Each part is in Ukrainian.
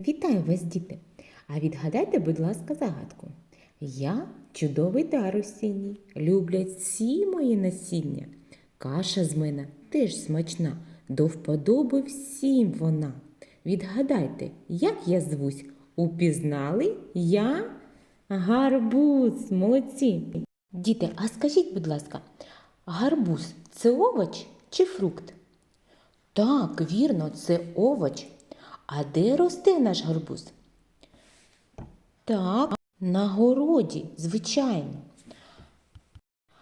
Вітаю вас, діти! А відгадайте, будь ласка, загадку. Я чудовий дар осінній, люблять всі мої насіння. Каша з мене теж смачна, до вподоби всім вона. Відгадайте, як я звусь? Упізнали я гарбуз. Молодці. Діти, а скажіть, будь ласка, гарбуз це овоч чи фрукт? Так, вірно, це овоч. А де росте наш гарбуз? Так, на городі, звичайно.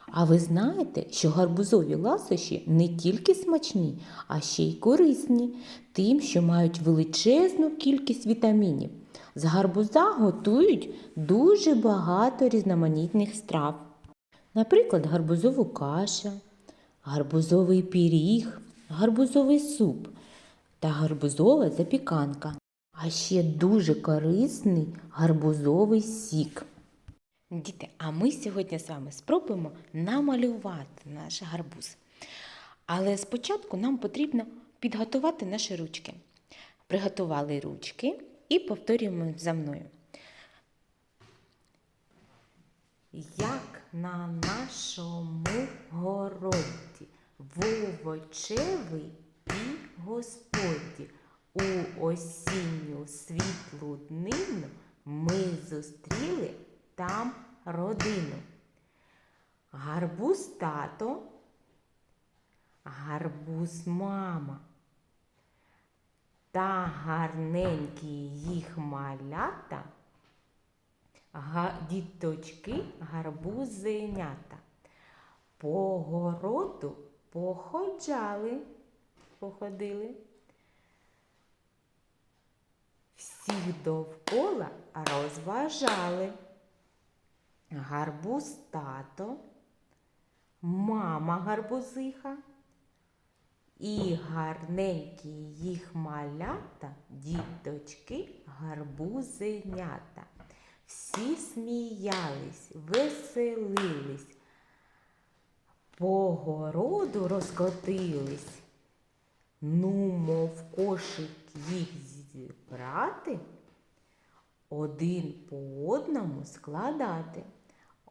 А ви знаєте, що гарбузові ласощі не тільки смачні, а ще й корисні, тим, що мають величезну кількість вітамінів. З гарбуза готують дуже багато різноманітних страв. Наприклад, гарбузову каша, гарбузовий пиріг, гарбузовий суп та гарбузова запіканка. А ще дуже корисний гарбузовий сік. Діти, а ми сьогодні з вами спробуємо намалювати наш гарбуз. Але спочатку нам потрібно підготувати наші ручки. Приготували ручки і повторюємо за мною. Як на нашому городі в господі у осінню світлу днину ми зустріли там родину. Гарбуз тато, гарбуз мама. Та гарненькі їх малята, діточки гарбузенята. По городу походжали, походили. Всіх довкола розважали. Гарбуз тато, мама гарбузиха і гарненькі їх малята, діточки гарбузенята. Всі сміялись, веселились, по городу розкотились. Ну, мов кошик їх зібрати, один по одному складати.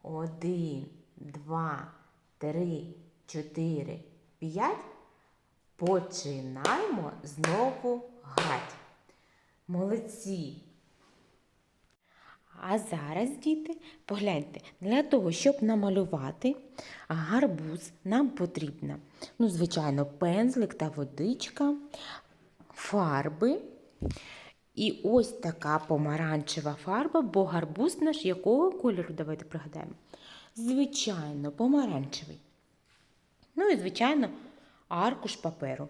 Один, два, три, чотири, п'ять. Починаємо знову грати. Молодці! А зараз, діти, погляньте, для того, щоб намалювати гарбуз, нам потрібно, ну, звичайно, пензлик та водичка, фарби. І ось така помаранчева фарба, бо гарбуз наш якого кольору? Давайте пригадаємо. Звичайно, помаранчевий. Ну і, звичайно, аркуш паперу.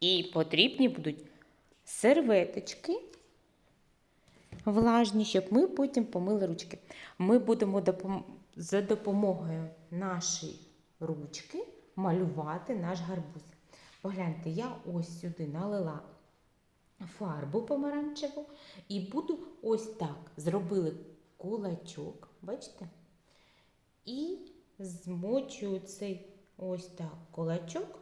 І потрібні будуть серветочки влажні, щоб ми потім помили ручки. Ми будемо допом- за допомогою нашої ручки малювати наш гарбуз. Погляньте, я ось сюди налила фарбу помаранчеву і буду ось так. Зробили кулачок, бачите? І змочую цей ось так кулачок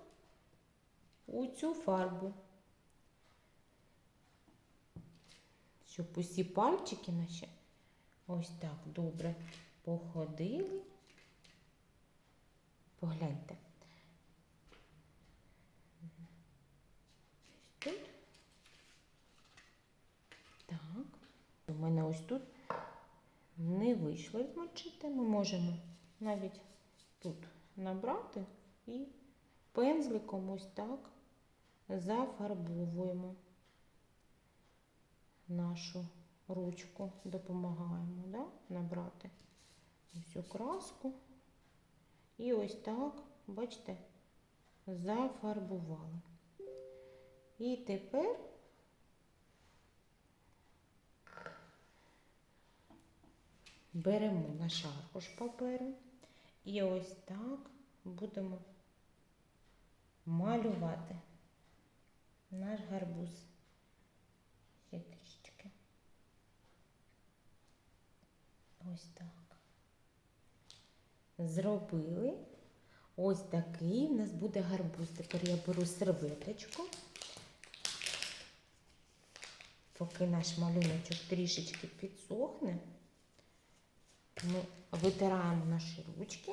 у цю фарбу. Щоб усі пальчики наші ось так добре походили. Погляньте. Тут. Так. У мене ось тут не вийшло змочити. Ми можемо навіть тут набрати і пензликом ось так зафарбовуємо нашу ручку, допомагаємо да? набрати всю краску. І ось так, бачите, зафарбували. І тепер беремо наш аркуш паперу і ось так будемо малювати наш гарбуз. Ще трішечки. Ось так. Зробили. Ось такий у нас буде гарбуз. Тепер я беру серветочку поки наш малюночок трішечки підсохне, ми витираємо наші ручки,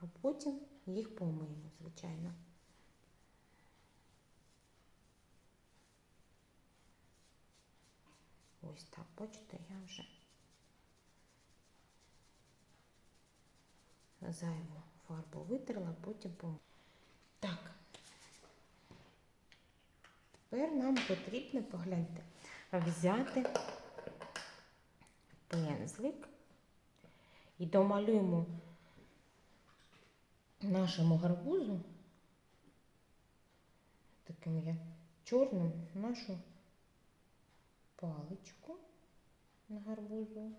а потім їх помиємо, звичайно. Ось так, бачите, я вже зайву фарбу витерла, потім помила. Так. Тепер нам потрібно, погляньте, взяти пензлик і домалюємо нашому гарбузу таким я чорним нашу паличку на гарбузу.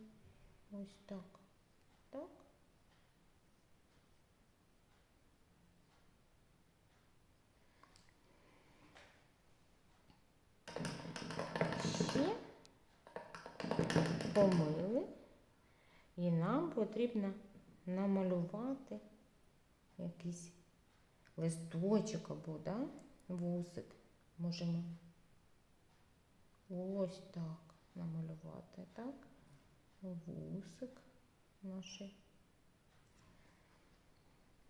Ось так. Так. Ще помили. І нам потрібно намалювати якийсь листочок або да, вусик. Можемо ось так намалювати, так? Вусик нашої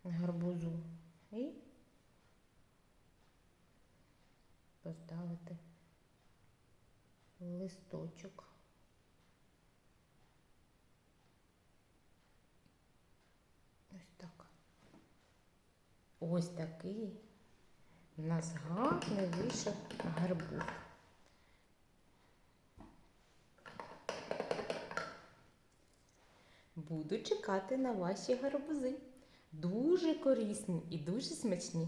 гарбузу. І поставити листочок. Ось так. Ось такий у нас гарний вийшов гарбуз. Буду чекати на ваші гарбузи. Дуже корисні і дуже смачні.